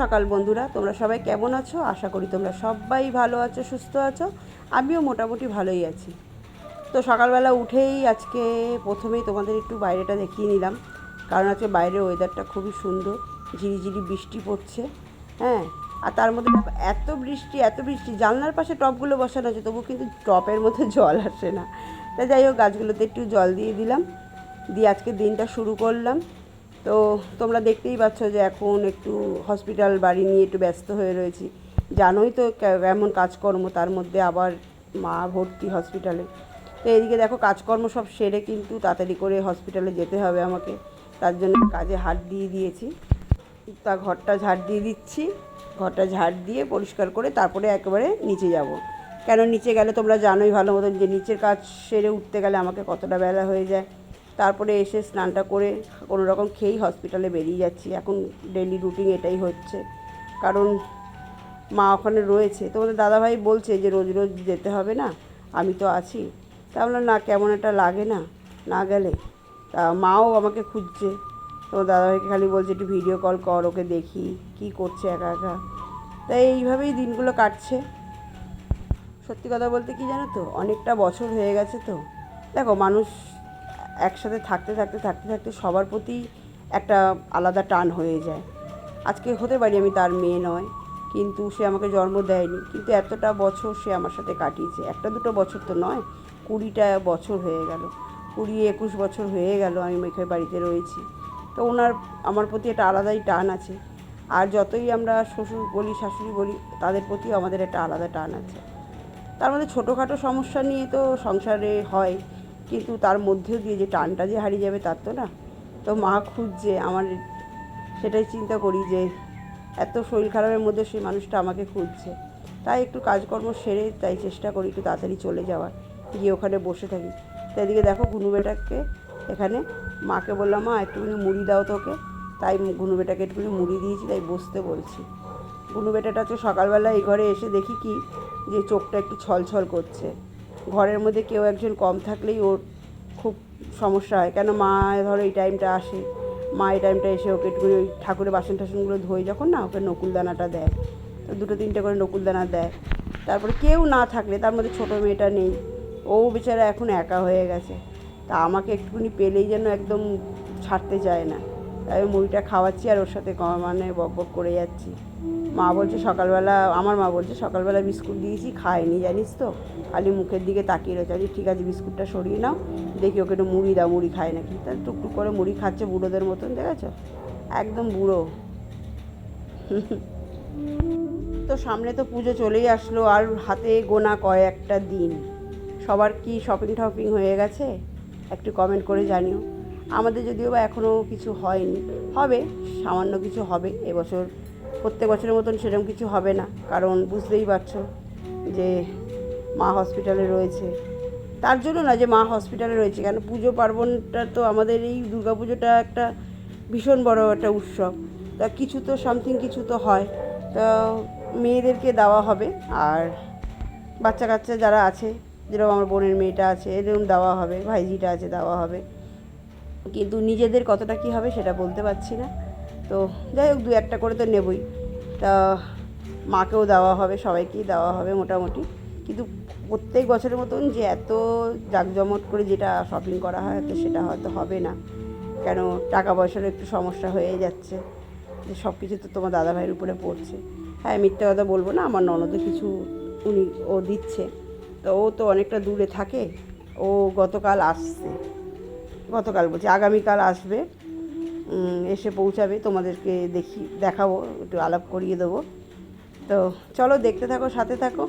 সকাল বন্ধুরা, তোমরা সবাই কেমন আছো? আশা করি তোমরা সবাই ভালো আছো, সুস্থ আছো। আমিও মোটামুটি ভালোই আছি। তো সকালবেলা উঠেই আজকে প্রথমেই তোমাদের একটু বাইরেটা দেখিয়ে নিলাম। কারণ আজকে বাইরের ওয়েদারটা খুবই সুন্দর, ঝিরিঝিরি বৃষ্টি পড়ছে হ্যাঁ? আর তার মধ্যে এত বৃষ্টি এত বৃষ্টি, জানলার পাশে টবগুলো বসানো আছে তবু কিন্তু টপের মধ্যে জল আসে না। তা যাই হোক, গাছগুলোতে একটু জল দিয়ে দিলাম। দিয়ে আজকে দিনটা শুরু করলাম। তো তোমরা দেখতেই পাচ্ছ যে এখন একটু হসপিটাল বাড়ি নিয়ে একটু ব্যস্ত হয়ে রয়েছি। জানোই তো এমন কাজকর্ম, তার মধ্যে আবার মা ভর্তি হসপিটালে তো এদিকে দেখো কাজকর্ম সব সেরে কিন্তু তাড়াতাড়ি করে হসপিটালে যেতে হবে আমাকে। তার জন্য কাজে হাত দিয়ে দিয়েছি। তা ঘরটা ঝাড় দিয়ে দিচ্ছি। ঘরটা ঝাড় দিয়ে পরিষ্কার করে তারপরে একেবারে নিচে যাব। কেন নিচে গেলে তোমরা জানোই ভালো মতন যে নিচের কাজ সেরে উঠতে গেলে আমাকে কতটা বেলা হয়ে যায়। তারপরে এসে স্নানটা করে কোনো রকম খেয়েই হসপিটালে বেরিয়ে যাচ্ছি। এখন ডেলি রুটিন এটাই হচ্ছে। কারণ মা ওখানে রয়েছে। তোমাদের দাদাভাই বলছে যে রোজ রোজ যেতে হবে না, আমি তো আছি। তা বললাম, না, কেমন একটা লাগে না না গেলে? তা মাও আমাকে খুঁজছে। তোমার দাদাভাইকে খালি বলছে, একটু ভিডিও কল কর, ওকে দেখি, কি করছে একা একা? তাই এইভাবেই দিনগুলো কাটছে। সত্যি কথা বলতে কি জানো তো, অনেকটা বছর হয়ে গেছে তো। দেখো, মানুষ একসাথে থাকতে থাকতে থাকতে থাকতে সবার প্রতি একটা আলাদা টান হয়ে যায়। আজকে হতে পারি আমি তার মেয়ে নয়, কিন্তু সে আমাকে জন্ম দেয়নি, কিন্তু এতটা বছর সে আমার সাথে কাটিয়েছে। একটা দুটো বছর তো নয়, কুড়িটা বছর হয়ে গেল। কুড়ি একুশ বছর হয়ে গেল আমি মেঘের বাড়িতে রয়েছি। তো ওনার, আমার প্রতি একটা আলাদাই টান আছে। আর যতই আমরা শ্বশুর বলি, শাশুড়ি বলি, তাদের প্রতিও আমাদের একটা আলাদা টান আছে। তার মধ্যে ছোটোখাটো সমস্যা নিয়ে তো সংসারে হয়। কিন্তু তার মধ্যেও দিয়ে যে টানটা যে হারিয়ে যাবে তার তো না। তো মা খুঁজছে আমার সেটাই চিন্তা করি যে এত শরীর খারাপের মধ্যে সেই মানুষটা আমাকে খুঁজছে। তাই একটু কাজকর্ম সেরে তাই চেষ্টা করি একটু তাড়াতাড়ি চলে যাওয়ার, গিয়ে ওখানে বসে থাকি। তো এদিকে দেখো গুনু বেটাকে এখানে মাকে বললাম, মা, একটুখানি মুড়ি দাও তোকে। তাই গুনু বেটাকে একটুখানি মুড়ি দিয়েছি, তাই বসতে বলছি। গুনু বেটাটা তো সকালবেলা এই ঘরে এসে দেখি কি, যে চোখটা একটু ছলছল করছে। ঘরের মধ্যে কেউ একজন কম থাকলেই ওর খুব সমস্যা হয়। কেন মা, ধরো এই টাইমটা আসে, মা এই টাইমটা এসে ওকে একটুখানি ওই ঠাকুরের বাসন টাসনগুলো ধোয়, যখন না ওকে নকুলদানাটা দেয়, তো দুটো তিনটে করে নকুলদানা দেয়। তারপরে কেউ না থাকলে, তার মধ্যে ছোটো মেয়েটা নেই, ও বেচারা এখন একা হয়ে গেছে। তা আমাকে একটুখানি পেলেই যেন একদম ছাড়তে চায় না। তাই মুড়িটা খাওয়াচ্ছি আর ওর সাথে মানে বক বক করে যাচ্ছি। মা বলছে সকালবেলা, আমার মা বলছে সকালবেলা বিস্কুট দিয়েছি, খায়নি জানিস তো। খালি মুখের দিকে তাকিয়ে রয়েছে। আমি ঠিক আছে, বিস্কুটটা সরিয়ে নাও, দেখি ওকে একটু মুড়ি দাও, মুড়ি খায় নাকি। তা টুকটুক করে মুড়ি খাচ্ছে বুড়োদের মতন, দেখেছ? একদম বুড়ো। তো সামনে তো পুজো চলেই আসলো, আর হাতে গোনা কয়েকটা দিন। সবার কি শপিং টপিং হয়ে গেছে? একটু কমেন্ট করে জানিও। আমাদের যদিও বা এখনও কিছু হয়নি। হবে, সামান্য কিছু হবে, এবছর প্রত্যেক বছরের মতন সেরকম কিছু হবে না। কারণ বুঝতেই পারছ যে মা হসপিটালে রয়েছে। তার জন্য না যে মা হসপিটালে রয়েছে, কেন পুজো পার্বণটা তো আমাদের এই পুজোটা একটা ভীষণ বড় একটা উৎসব। তা কিছু তো সামথিং কিছু তো হয়। তা মেয়েদেরকে দেওয়া হবে, আর বাচ্চা কাচ্চা যারা আছে, যেরকম আমার বোনের মেয়েটা আছে, এরকম দেওয়া হবে, ভাইজিটা আছে, দেওয়া হবে। কিন্তু নিজেদের কতটা কী হবে সেটা বলতে পারছি না। তো যাই হোক, দু একটা করে তো নেবই। তা মাকেও দেওয়া হবে, সবাইকেই দেওয়া হবে মোটামুটি। কিন্তু প্রত্যেক বছরের মতন যে এত জাঁকজমট করে যেটা শপিং করা হয়, তো সেটা হয়তো হবে না। কেন টাকা পয়সারও একটু সমস্যা হয়ে যাচ্ছে। যে সব কিছু তো তোমার দাদাভাইয়ের উপরে পড়ছে। হ্যাঁ মিথ্যে কথা বলব না, আমার ননদও কিছু উনি, ও দিচ্ছে। তো ও তো অনেকটা দূরে থাকে। ও গতকাল আসছে। গতকাল বলছি, আগামীকাল আসবে এসে পৌঁছাবে, তোমাদেরকে দেখি, দেখাবো, একটু আলাপ করিয়ে দেবো। তো চলো দেখতে থাকো, সাথে থাকো।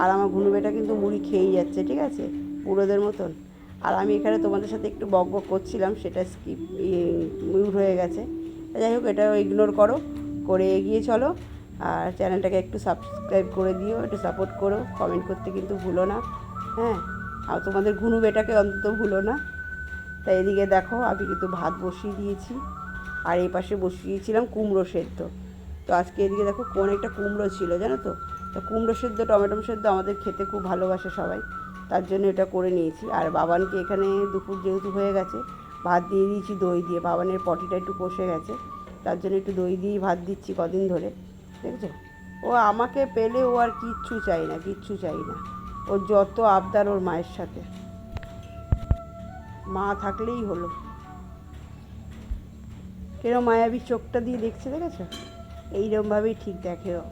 আর আমার ঘুনু বেটা কিন্তু মুড়ি খেয়েই যাচ্ছে, ঠিক আছে? বুড়োদের মতন। আর আমি এখানে তোমাদের সাথে একটু বক বক করছিলাম, সেটা স্কিপ মিউট হয়ে গেছে। যাই হোক, এটা ইগনোর করো, করে এগিয়ে চলো। আর চ্যানেলটাকে একটু সাবস্ক্রাইব করে দিও, একটু সাপোর্ট করো। কমেন্ট করতে কিন্তু ভুলো না হ্যাঁ? আর তোমাদের ঘুনু বেটাকে অন্তত ভুলো না। তাই এদিকে দেখো আমি কিন্তু ভাত বসিয়ে দিয়েছি। আর এই পাশে বসিয়েছিলাম কুমড়ো সেদ্ধ। তো আজকে এদিকে দেখো কোন একটা কুমড়ো ছিল, জানো তো? তো কুমড়ো সেদ্ধ, টমেটো সেদ্ধ আমাদের খেতে খুব ভালোবাসে সবাই। তার জন্য এটা করে নিয়েছি। আর বাবানকে এখানে দুপুর যেহেতু হয়ে গেছে, ভাত দিয়ে দিয়েছি দই দিয়ে। বাবানের পটিটা একটু কষে গেছে। তার জন্য একটু দই দিয়েই ভাত দিচ্ছি কদিন ধরে। দেখছ? ও আমাকে পেলে ও আর কিচ্ছু চাই না, কিচ্ছু চাই না। ওর যত আবদার ওর মায়ের সাথে। মা থাকলেই হলো। কেরম মায়াবী চোখটা দিয়ে দেখছে দেখেছ? এইরকমভাবেই ঠিক দেখে ও।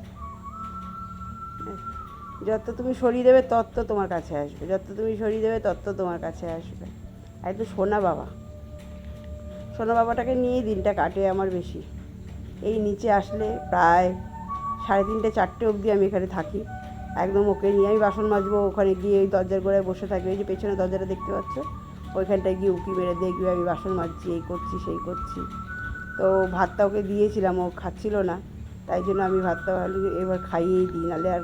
যত তুমি সরিয়ে দেবে তত তোমার কাছে আসবে। যত তুমি সরিয়ে দেবে তত তোমার কাছে আসবে। একদম সোনা বাবা। সোনা বাবাটাকে নিয়েই দিনটা কাটে আমার বেশি। এই নিচে আসলে প্রায় সাড়ে তিনটে, চারটে অবধি আমি এখানে থাকি। একদম ওকে নিয়ে আমি বাসন মাজবো, ওখানে গিয়ে ওই দরজার গোড়ায় বসে থাকি। ওই যে পেছনে দরজাটা দেখতে পাচ্ছ? ওইখানটায় গিয়ে উঁকি মেরে দেখবে আমি বাসন মাজছি, এই করছি, সেই করছি। তো ভাতটা ওকে দিয়েছিলাম, ও খাচ্ছিল না। তাই জন্য আমি ভাতটা ভালো এবার খাইয়েই দিই, নাহলে আর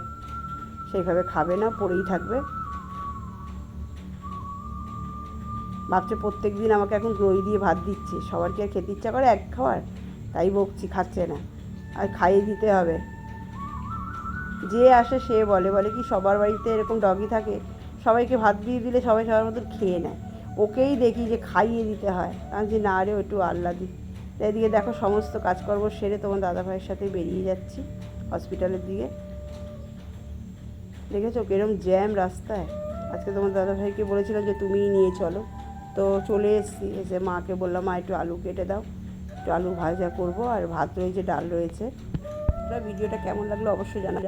সেইভাবে খাবে না, পড়েই থাকবে। ভাবছে প্রত্যেক দিন আমাকে এখন দই দিয়ে ভাত দিচ্ছে, সবার কি আর খেতে ইচ্ছা করে এক খাবার তাই বকছি, খাচ্ছে না। আর খাইয়ে দিতে হবে। যে আসে সে বলে বলে কি সবার বাড়িতে এরকম ডগি থাকে? সবাইকে ভাত দিয়ে দিলে সবাই সবার মতন খেয়ে নেয়। ওকেই দেখি যে খাইয়ে দিতে হয়। আমি যে না রে, একটু আল্লা দিই এদিকে দেখো সমস্ত কাজকর্ম সেরে তোমার দাদা ভাইয়ের সাথে বেরিয়ে যাচ্ছি হসপিটালের দিকে। দেখেছ কিরম জ্যাম রাস্তায়? আজকে তোমার দাদা ভাইকে বলেছিলাম যে তুমিই নিয়ে চলো। তো চলে এসেছি, এসে মাকে বললাম, মা, একটু আলু কেটে দাও। একটু আলু ভাজা করব, আর ভাত রয়েছে ডাল রয়েছে। ভিডিওটা কেমন লাগল অবশ্যই জানা